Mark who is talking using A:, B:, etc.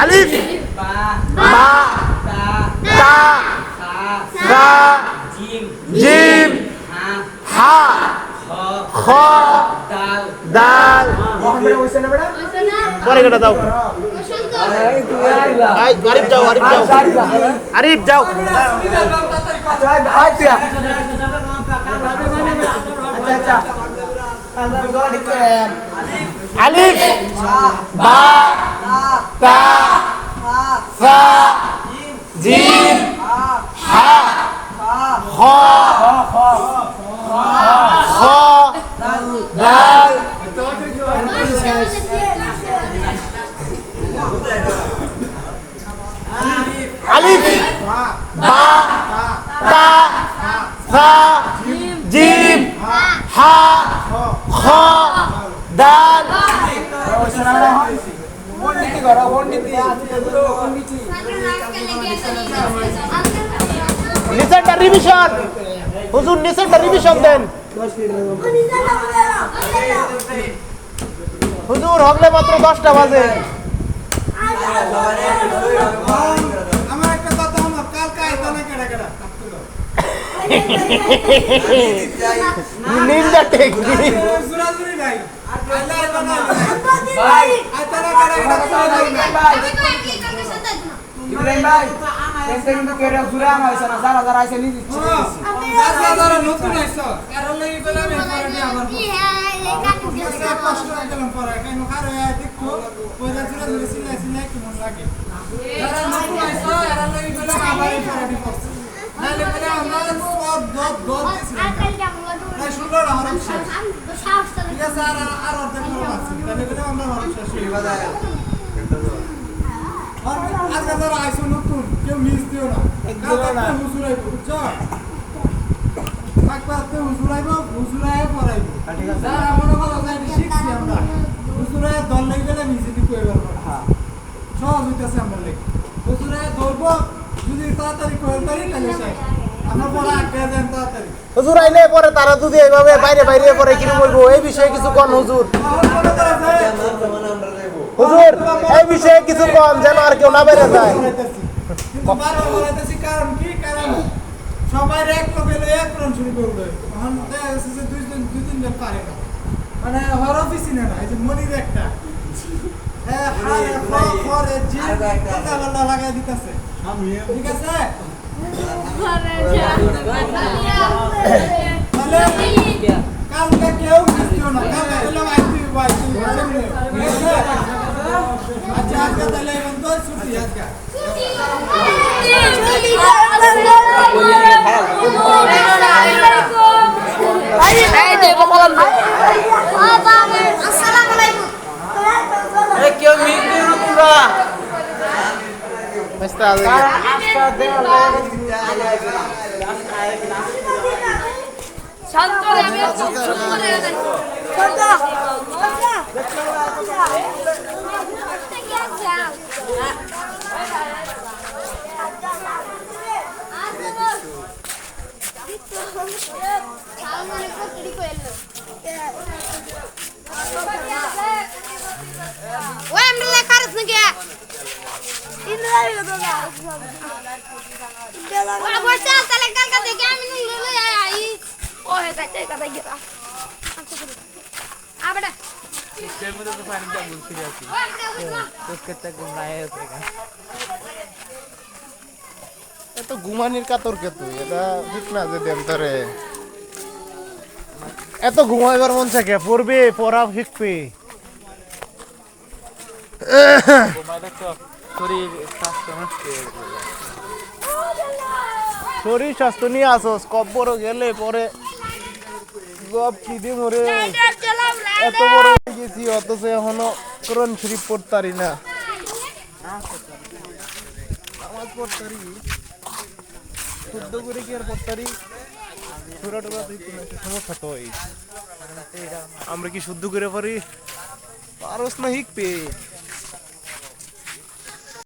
A: আলিফ বা তা সা জিম হা খ দাল পরে কেটে দাও আরিফ যাও আরিফ যাও আরিফ যাও আলিফ বা তা সা জিম হা খ আলিফ তা হা নিচেরটা রিভিশন হুজুর রিভিশন দেন। হুজুর হগলে মাত্র দশটা বাজে। নিন্দা টেকনিক
B: আইতানা ভাই। আইতানা কেডা কেডা
C: ইব্রাহিম ভাই। এসে কিন্তু কেরে ঘুরে আনা হয়েছে না যারা যারা এসে নিয়ে
B: যারা যারা নতুন আইছো কারণ লাগি বলে আমি পরে আবার সব কষ্ট করে পরে কেন কারও দেখো পয়লা জুরাজুরি সিলাই সিলাই কেমন লাগে। যারা নতুন আইছো এরা লাগি বলে আবার এই পরে দিবস নালে বলে আমরা সব দত দত দিছিলাম শুনলো না আমার শেষ ঠিক আছে আর আর অর্ধেক করে আছে তাহলে বলে আমরা মানুষ শেষ হয়ে গেল আজকে যারা আইসো নতুন কেউ মিস দিও না কালকে হুজুর আইব বুঝছ কাকপাতে হুজুর আইব হুজুর আইব পড়াইব যারা মনে করো যে এটা শিখছি আমরা হুজুর আইব দল লাগি গেলে মিছে দি কইবার পারব সহজ হইতেছে আমার লেগে। হুজুর ধরবো যদি তাড়াতাড়ি কইল পারি তাহলে শেষ আমরা যান তাড়াতাড়ি।
A: হুজুর আইলে পরে তারা যদি এইভাবে বাইরে বাইরে পরে কিরম বলব এই বিষয়ে কিছু কন হুজুর।
B: তখন মনে
A: হুজুর এই বিষয়ে কিছু কন যেন আর কেউ না বেড়ে যায়।
B: কিন্তু কারণ কি? কারণ সবাই এক লোকে এক রন শুরু করবে। এখন দেখা যাচ্ছে যে দুই জন দুই তিনজন পারে না। মানে না এই যে মনির একটা। হ্যাঁ ঠিক আছে কালকে কেউ মিসতেও না কালকে বললাম ঠিক আছে আচ্ছা আজকে তাহলে এখন তো ছুটি আজকে
C: কেউ মিট দিও না তোমরা
A: Basta, sige.
D: শান্ত রে আমি চুপ চুপ করে আছি ওই নাকি থেকে
A: এত ঘুমানির কাতর কে এটা ঠিক না যে দেন এত ঘুমাইবার মন চাকে পড়বে, পড়া, শিখবে। শরীর স্বাস্থ্য নিয়ে আসোস, কব্বর গেলে পরে গপ দিয়ে মরে। এত বড় হয়ে গেছি, অথচ এখনও কোরআন শরীফ পড়তারি না। নামাজ পড়তারি শুদ্ধ করে কি আর পড়তারি সুরা টুরা তুই কোনো আমরা কি শুদ্ধ করে পারি পারস না শিখবে